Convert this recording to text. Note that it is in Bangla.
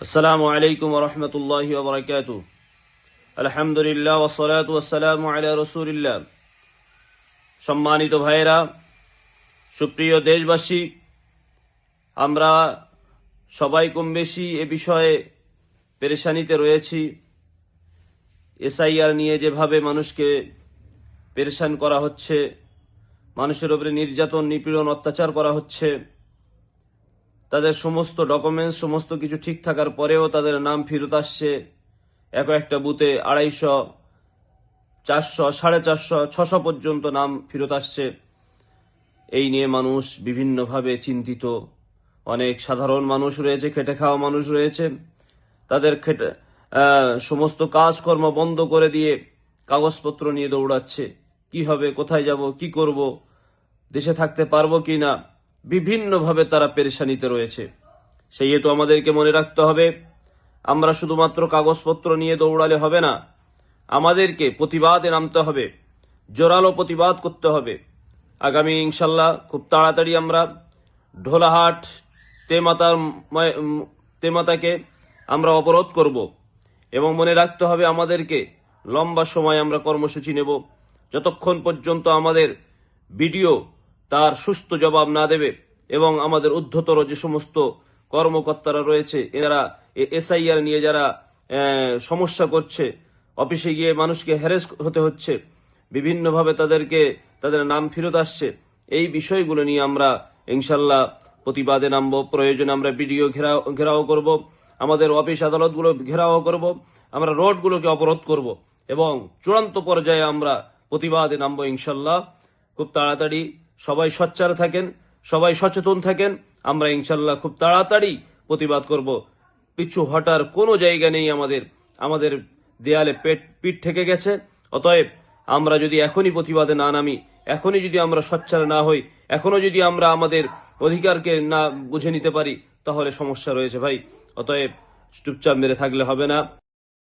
السلام عليكم ورحمة الله وبركاته الحمد لله والصلاة والسلام على رسول الله সম্মানিত ভাইয়েরা সুপ্রিয় দেশবাসী আমরা সবাই কম বেশি এ বিষয়ে পেরেশানিতে রয়েছি এসআইআর নিয়ে যেভাবে মানুষকে পেরেশান করা হচ্ছে মানুষের উপরে নির্যাতন নিপীড়ন অত্যাচার করা হচ্ছে তাদের সমস্ত ডকুমেন্টস সমস্ত কিছু ঠিক থাকার পরেও তাদের নাম ফেরত আসছে এক একটা বুথে আড়াইশো, চারশো, সাড়ে চারশো, ছশো পর্যন্ত নাম ফেরত আসছে। এই নিয়ে মানুষ বিভিন্নভাবে চিন্তিত। অনেক সাধারণ মানুষ রয়েছে, খেটে খাওয়া মানুষ রয়েছে। তাদের খেটে সমস্ত কাজকর্ম বন্ধ করে দিয়ে কাগজপত্র নিয়ে দৌড়াচ্ছে। কি হবে, কোথায় যাব, কি করব, দেশে থাকতে পারব কি না? বিভিন্নভাবে তারা পেরেশানিতে রয়েছে। সেই হেতু আমাদেরকে মনে রাখতে হবে, আমরা শুধুমাত্র কাগজপত্র নিয়ে দৌড়ালে হবে না, আমাদেরকে প্রতিবাদে নামতে হবে, জোরালো প্রতিবাদ করতে হবে। আগামী ইনশাল্লাহ খুব তাড়াতাড়ি আমরা ঢোলাহাট, তেমাতার তেমাতাকে আমরা অবরোধ করব এবং মনে রাখতে হবে আমাদেরকে লম্বা সময় আমরা কর্মসূচি নেব। যতক্ষণ পর্যন্ত আমাদের ভিডিও তার সুস্থ জবাব না দেবে এবং আমাদের ঊর্ধ্বতর যে সমস্ত কর্মকর্তারা রয়েছে এরা এসআইআর নিয়ে যারা সমস্যা করছে, অফিসে গিয়ে মানুষকে হ্যারেস হতে হচ্ছে, বিভিন্নভাবে তাদেরকে, তাদের নাম ফেরত আসছে, এই বিষয়গুলো নিয়ে আমরা ইনশাল্লাহ প্রতিবাদে নামবো, প্রয়োজনে আমরা ভিডিও ঘেরাও ঘেরাও করব, আমাদের অফিস আদালতগুলো ঘেরাও করব, আমরা রোডগুলোকে অবরোধ করব এবং চূড়ান্ত পর্যায়ে আমরা প্রতিবাদে নামবো ইনশাল্লাহ খুব তাড়াতাড়ি সবাই সচ্চার থাকেন, সবাই সচেতন থাকেন। আমরা ইনশাল্লাহ খুব তাড়াতাড়ি প্রতিবাদ করব। পিছু হটার কোনো জায়গা নেই আমাদের। আমাদের দেয়ালে পেট, পিঠ থেকে গেছে। অতএব আমরা যদি এখনই প্রতিবাদে না নামি, এখনই যদি আমরা সচ্চার না হই এখনও যদি আমরা আমাদের অধিকারকে না বুঝে নিতে পারি, তাহলে সমস্যা রয়েছে ভাই। অতএব চুপচাপ মেরে থাকলে হবে না।